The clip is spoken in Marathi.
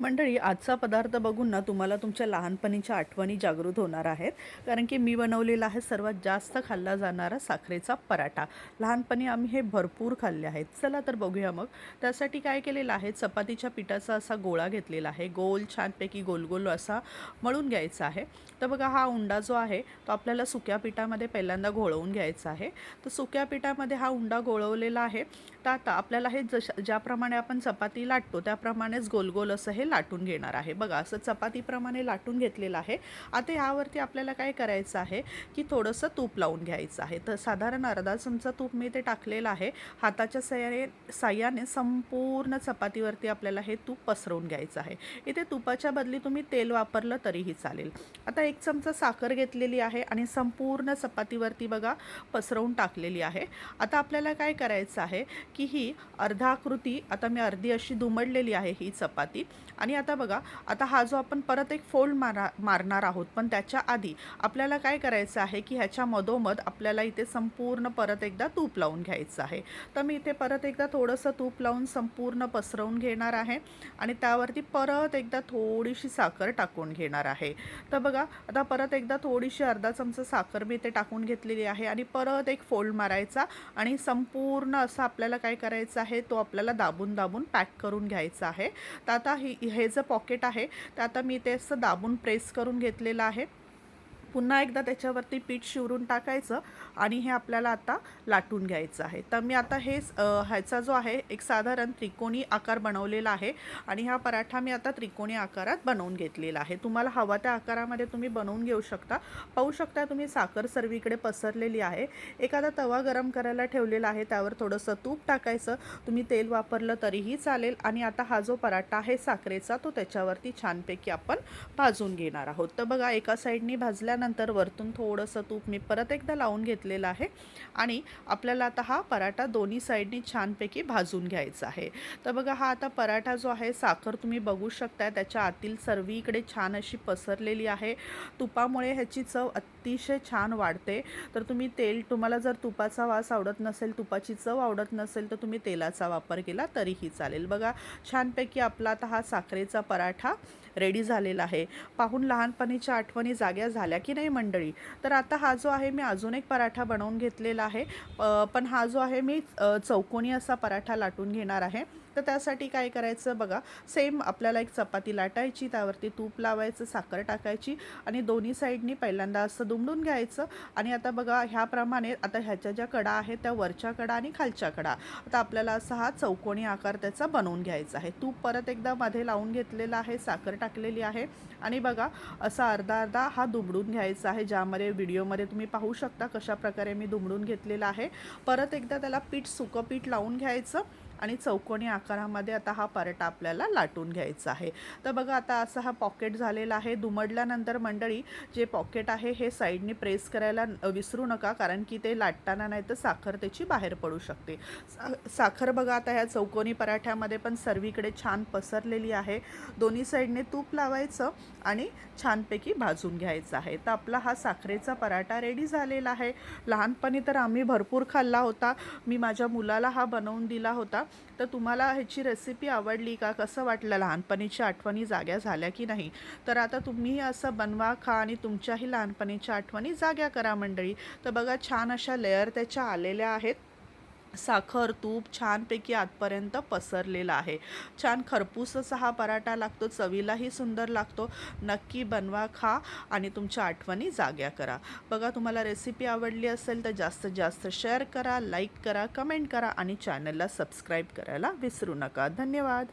मंडळी आजचा पदार्थ बघून ना तुम्हाला तुमच्या लहानपणीच्या आठवणी जागृत होणार आहेत. कारण की मी बनवलेला आहे सर्वात जास्त खाल्ला जाणारा साखरेचा पराठा. लहानपणी आम्ही हे भरपूर खाल्ले आहेत. चला तर बघूया मग. त्यासाठी काय केलेलं आहे? चपातीच्या पिठाचा असा गोळा घेतलेला आहे. गोल छानपैकी गोल गोल असा मळून घ्यायचा आहे. तर बघा हा उंडा जो आहे तो आपल्याला सुक्या पिठामध्ये पहिल्यांदा घोळवून घ्यायचा आहे. तर सुक्या पिठामध्ये हा उंडा घोळवलेला आहे. तर आता आपल्याला हे जश ज्याप्रमाणे आपण चपाती लाटतो त्याप्रमाणेच गोल गोल असं हे लाटून घेणार आहे. बघा असं चपातीप्रमाणे लाटून घेतलेलं आहे. आता यावरती आपल्याला काय करायचं आहे की थोडंसं तूप लावून घ्यायचं आहे. तर साधारण अर्धा चमचा तूप मी ते टाकलेलं आहे. हाताच्या सहाय्याने साह्याने संपूर्ण चपातीवरती आपल्याला हे तूप पसरवून घ्यायचं आहे. इथे तुपाच्या बदली तुम्ही तेल वापरलं तरीही चालेल. आता एक चमचा साखर घेतलेली आहे आणि संपूर्ण चपातीवरती बघा पसरवून टाकलेली आहे. आता आपल्याला काय करायचं आहे की ही अर्धाकृती आता मी अर्धी अशी दुमडलेली आहे ही चपाती. आणि आता बघा आता हा जो आपण परत एक फोल्ड मारा मारणार आहोत पण त्याच्या आधी आपल्याला काय करायचं आहे की ह्याच्या मधोमध आपल्याला इथे संपूर्ण परत एकदा तूप लावून घ्यायचं आहे. तर मी इथे परत एकदा थोडंसं तूप लावून संपूर्ण पसरवून घेणार आहे आणि त्यावरती परत एकदा थोडीशी साखर टाकून घेणार आहे. तर बघा आता परत एकदा थोडीशी अर्धा चमचा साखर मी इथे टाकून घेतलेली आहे आणि परत एक फोल्ड मारायचा आणि संपूर्ण असं आपल्याला काय काय करायचं आहे तो आपल्याला दाबून दाबून पॅक करून घ्यायचा आहे. तर आता ही हे जे पॉकेट आहे तर आता मी ते असं दाबून प्रेस करून घेतलेलं आहे. पुन्हा एकदा त्याच्यावरती पीठ शिवरून टाकायचं आणि हे आपल्याला आता लाटून घ्यायचं आहे. तर मी आता हे ह्याचा जो आहे एक साधारण त्रिकोणी आकार बनवलेला आहे आणि हा पराठा मी आता त्रिकोणी आकारात बनवून घेतलेला आहे. तुम्हाला हवा त्या आकारामध्ये तुम्ही बनवून घेऊ शकता. पाहू शकता तुम्ही साखर सर्वीकडे पसरलेली आहे. एखादा तवा गरम करायला ठेवलेला आहे त्यावर थोडंसं तूप टाकायचं. तुम्ही तेल वापरलं तरीही चालेल आणि आता हा जो पराठा आहे साखरेचा तो त्याच्यावरती छानपैकी आपण भाजून घेणार आहोत. तर बघा एका साईडनी भाजल्या भाजल्यानंतर वरतून थोडंसं तूप मी परत एकदा लावून घेतलेलं आहे. आणि आपल्याला आता हा पराठा दोन्ही साईडनी छानपैकी भाजून घ्यायचा आहे. तर बघा हा आता पराठा जो आहे साखर तुम्ही बघू शकता त्याच्या आतील सर्वीकडे छान अशी पसरलेली आहे. तुपामुळे ह्याची चव अतिशय छान वाढते. तर तुम्ही तेल तुम्हाला जर तुपाचा वास आवडत नसेल तुपाची चव आवडत नसेल तर तुम्ही तेलाचा वापर केला तरीही चालेल. बघा छानपैकी आपला आता हा साखरेचा पराठा रेडी झालेला आहे. पाहून लहानपणीच्या आठवणी जाग्या झाल्या की की नाही मंडळी? तर आता हा जो आहे मी अजून एक पराठा बनवून घेतलेला आहे. पण हा जो आहे मी चौकोनी असा पराठा लाटून घेणार आहे. तर त्यासाठी काय करायचं बघा सेम आपल्याला एक चपाती लाटायची त्यावरती तूप लावायचं साखर टाकायची आणि दोन्ही साईडनी पहिल्यांदा असं दुमडून घ्यायचं. आणि आता बघा ह्याप्रमाणे आता ह्याच्या ज्या कडा आहेत त्या वरच्या कडा आणि खालच्या कडा. आता आपल्याला असा हा चौकोनी आकार त्याचा बनवून घ्यायचा आहे. तूप परत एकदा मध्ये लावून घेतलेलं आहे साखर टाकलेली आहे. आणि बघा असा अर्धा अर्धा हा दुमडून घ्यायचा आहे ज्यामध्ये व्हिडिओमध्ये तुम्ही पाहू शकता कशाप्रकारे मी दुमडून घेतलेला आहे. परत एकदा त्याला पीठ सुकं पीठ लावून घ्यायचं. आणि चौकोनी आकारामध्ये आता हा पराठा आपल्याला लाटून घ्यायचा आहे. तर बघा आता असा हा पॉकेट झालेला आहे. दुमडल्यानंतर मंडळी जे पॉकेट आहे हे साईडनी प्रेस करायला विसरू नका कारण की ते लाटताना नाही तर साखर त्याची बाहेर पडू शकते. सा साखर बघा आता ह्या चौकोनी पराठ्यामध्ये पण सर्वीकडे छान पसरलेली आहे. दोन्ही साईडने तूप लावायचं आणि छानपैकी भाजून घ्यायचं आहे. तर आपला हा साखरेचा पराठा रेडी झालेला आहे. लहानपणी तर आम्ही भरपूर खाल्ला होता. मी माझ्या मुलाला हा बनवून दिला होता. तर तुम्हाला ह्याची रेसिपी आवडली का? कसं वाटलं? लहानपणीच्या आठवणी जाग्या झाल्या की नाही? तर आता तुम्ही असं बनवा खा आणि तुमच्याही लहानपणीच्या आठवणी जाग्या करा मंडळी. तर बघा छान अशा लेअर त्याच्या आलेल्या आहेत. साखर तूप छानपैकी आतपर्यंत पसरलेला आहे. छान खरपूसचा हा पराठा लागतो चवीलाही सुंदर लागतो. नक्की बनवा खा आणि तुमच्या आठवणी जाग्या करा. बघा तुम्हाला रेसिपी आवडली असेल तर जास्तीत जास्त शेअर करा लाईक करा कमेंट करा आणि चॅनलला सबस्क्राईब करायला विसरू नका. धन्यवाद.